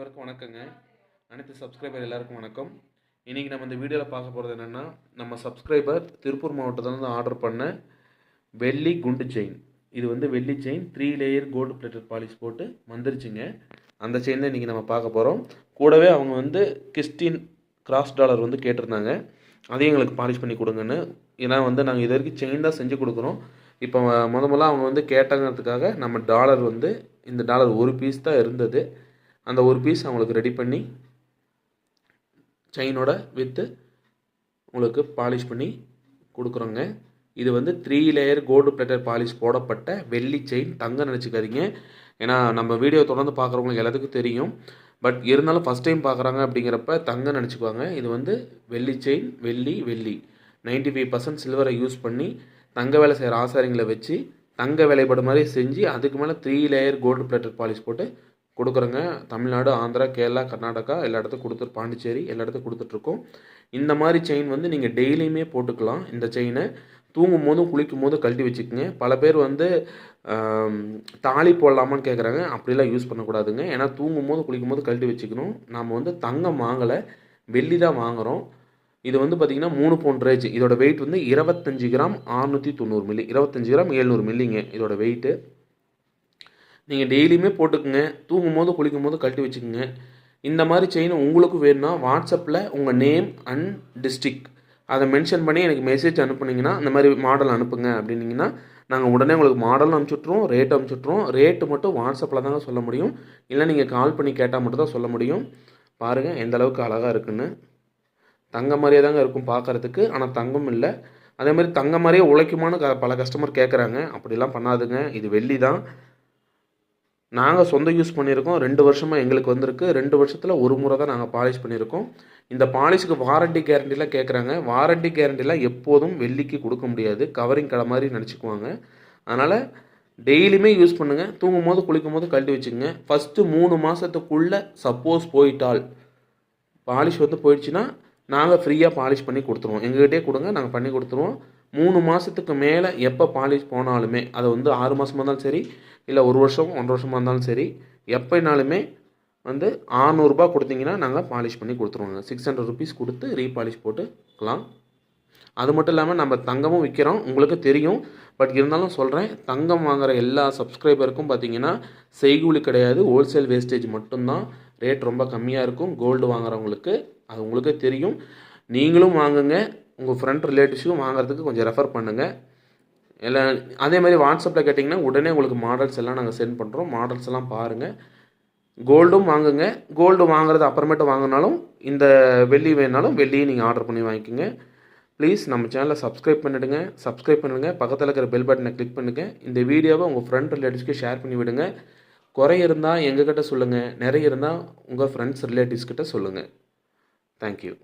அனைவருக்கும் வணக்கங்க. அனைத்து சப்ஸ்கிரைபர் எல்லாருக்கும் வணக்கம். இன்றைக்கி நம்ம இந்த வீடியோவில் பார்க்க போகிறது என்னென்னா நம்ம சப்ஸ்கிரைபர் திருப்பூர் மாவட்டத்திலேருந்து ஆர்டர் பண்ண வெள்ளி குண்டு செயின் இது வந்து வெள்ளி chain three layer gold plated polish போட்டு வந்துருச்சுங்க. அந்த செயின் தான் இன்றைக்கி நம்ம பார்க்க போகிறோம் கூடவே அவங்க வந்து கிறிஸ்டின் கிராஸ் டாலர் வந்து கேட்டிருந்தாங்க. அதையும் எங்களுக்கு பாலிஷ் பண்ணி கொடுங்கன்னு. ஏன்னா வந்து நாங்கள் இது வரைக்கும் செயின் தான் செஞ்சு கொடுக்குறோம். இப்போ முத முதல்ல அவங்க வந்து கேட்டாங்கிறதுக்காக நம்ம டாலர் வந்து இந்த டாலர் ஒரு பீஸ் தான் இருந்தது. அந்த ஒரு பீஸ் அவங்களுக்கு ரெடி பண்ணி செயினோட வித்து உங்களுக்கு பாலிஷ் பண்ணி கொடுக்குறோங்க. இது வந்து three layer gold plated polish போடப்பட்ட வெள்ளி செயின் தங்க நினச்சிக்காதீங்க. ஏன்னா நம்ம வீடியோ தொடர்ந்து பார்க்குறவங்களுக்கு எல்லாத்துக்கும் தெரியும். பட் இருந்தாலும் ஃபஸ்ட் டைம் பார்க்குறாங்க அப்படிங்கிறப்ப தங்க நினச்சிக்குவாங்க. இது வந்து வெள்ளி செயின் வெள்ளி வெள்ளி. நைன்டி ஃபைவ் பர்சன்ட் சில்வரை யூஸ் பண்ணி தங்க வேலை செய்கிற ஆசாரிங்களை வச்சு தங்க வேலைப்பாடு மாதிரி செஞ்சு அதுக்கு மேலே three layer gold plated polish போட்டு கொடுக்குறோங்க. தமிழ்நாடு ஆந்திரா கேரளா கர்நாடகா எல்லா இடத்துக்கும் கொடுத்து பாண்டிச்சேரி எல்லா இடத்துக்கும் கொடுத்துட்ருக்கோம். இந்த மாதிரி செயின் வந்து நீங்கள் டெய்லியுமே போட்டுக்கலாம். இந்த செயினை தூங்கும் போதும் குளிக்கும் போதும் கழட்டி வச்சுக்கோங்க. பல பேர் வந்து தாலி போடலாமான்னு கேட்குறாங்க அப்படிலாம் யூஸ் பண்ணக்கூடாதுங்க. ஏன்னா தூங்கும் போது குளிக்கும் போது கழட்டி வச்சுக்கணும். நாம் வந்து தங்கம் வாங்கலை வெள்ளி தான் வாங்குகிறோம் இது வந்து பார்த்திங்கன்னா மூணு பவுண்ட் ரேஜ் இதோட வெயிட் வந்து இருபத்தஞ்சி கிராம் அறுநூற்றி தொண்ணூறு மில்லி இருபத்தஞ்சி கிராம் எழுநூறு மில்லிங்க இதோட வெயிட்டு நீங்கள் டெய்லியுமே போட்டுக்குங்க. தூங்கும் போது குளிக்கும் போது கழட்டி வச்சுக்கோங்க. இந்த மாதிரி செயின் உங்களுக்கு வேணும்னா வாட்ஸ்அப்பில் உங்கள் நேம் அண்ட் டிஸ்ட்ரிக் அதை மென்ஷன் பண்ணி எனக்கு மெசேஜ் அனுப்புனீங்கன்னா இந்த மாதிரி மாடல் அனுப்புங்க அப்படின்னீங்கன்னா நாங்கள் உடனே உங்களுக்கு மாடலும் அனுப்பிச்சுட்ருவோம் ரேட் அனுப்பிச்சுட்ருவோம் ரேட்டு மட்டும் வாட்ஸ்அப்பில் தாங்க சொல்ல முடியும். இல்லை நீங்கள் கால் பண்ணி கேட்டால் மட்டும் தான் சொல்ல முடியும். பாருங்கள் எந்த அளவுக்கு அழகாக இருக்குன்னு. தங்க மாதிரியே தாங்க இருக்கும் பார்க்குறதுக்கு ஆனால் தங்கம் இல்லை. அதே மாதிரி தங்க மாதிரியே உழைக்குமான்னு க பல கஸ்டமர் கேட்குறாங்க அப்படிலாம் பண்ணாதுங்க. இது வெள்ளி தான். நாங்கள் சொந்த யூஸ் பண்ணியிருக்கோம். ரெண்டு வருஷமாக எங்களுக்கு வந்திருக்கு. ரெண்டு வருஷத்தில் ஒரு முறை தான் நாங்கள் பாலிஷ் பண்ணியிருக்கோம். இந்த பாலிஷுக்கு வாரண்டி கேரண்டிலாம் கேட்குறாங்க வாரண்டி கேரண்டிலாம் எப்போதும் வெள்ளிக்கு கொடுக்க முடியாது. கவரிங் கடை மாதிரி நினச்சிக்குவாங்க. அதனால் டெய்லியுமே யூஸ் பண்ணுங்கள் தூங்கும் போது குளிக்கும் போது கழட்டி வச்சுக்கோங்க. ஃபஸ்ட்டு மூணு மாதத்துக்குள்ளே சப்போஸ் போயிட்டால் பாலிஷ் வந்து போயிடுச்சுன்னா நாங்கள் ஃப்ரீயாக பாலிஷ் பண்ணி கொடுத்துருவோம். எங்ககிட்டயே கொடுங்க. நாங்கள் பண்ணி கொடுத்துருவோம். மூணு மாதத்துக்கு மேலே எப்போ பாலிஷ் போனாலுமே அது வந்து ஆறு மாதமாக இருந்தாலும் சரி இல்லை ஒரு வருஷம் ஒன்றரை வருஷமாக இருந்தாலும் சரி எப்போனாலுமே வந்து ஆறுநூறுபா கொடுத்தீங்கன்னா நாங்கள் பாலிஷ் பண்ணி கொடுத்துருவோங்க. சிக்ஸ் ஹண்ட்ரட் ருபீஸ் கொடுத்து ரீபாலிஷ் போட்டுக்கலாம். அது மட்டும் இல்லாமல் நம்ம தங்கமும் விற்கிறோம் உங்களுக்கு தெரியும். பட் இருந்தாலும் சொல்கிறேன் தங்கம் வாங்குகிற எல்லா சப்ஸ்கிரைபருக்கும் பார்த்தீங்கன்னா செய்கூலி கிடையாது. ஹோல்சேல் வேஸ்டேஜ் மட்டும்தான். ரேட் ரொம்ப கம்மியாக இருக்கும். கோல்டு வாங்குறவங்களுக்கு அது உங்களுக்கே தெரியும். நீங்களும் வாங்குங்க. உங்கள் ஃப்ரெண்ட் ரிலேட்டிவ்ஸும் வாங்குறதுக்கு கொஞ்சம் ரெஃபர் பண்ணுங்கள் இல்லை அதே மாதிரி வாட்ஸ்அப்பில் கேட்டிங்கன்னா உடனே உங்களுக்கு மாடல்ஸ் எல்லாம் நாங்கள் சென்ட் பண்ணுறோம் மாடல்ஸ் எல்லாம் பாருங்கள் கோல்டும் வாங்குங்க. கோல்டு வாங்குறது அப்புறமேட்டு வாங்கினாலும் இந்த வெள்ளி வேணாலும் வெள்ளியை நீங்கள் ஆர்டர் பண்ணி வாங்கிக்கோங்க. ப்ளீஸ் நம்ம சேனலை சப்ஸ்கிரைப் பண்ணிவிடுங்க சப்ஸ்கிரைப் பண்ணிவிடுங்க பக்கத்தில் இருக்கிற பெல் பட்டனை கிளிக் பண்ணுங்கள் இந்த வீடியோவை உங்கள் ஃப்ரெண்ட் ரிலேட்டிவ்ஸ்க்கு ஷேர் பண்ணி விடுங்க. குறை இருந்தால் எங்ககிட்ட சொல்லுங்கள் நிறைய இருந்தால் உங்கள் ஃப்ரெண்ட்ஸ் ரிலேட்டிவ்ஸ்கிட்ட சொல்லுங்கள் தேங்க்யூ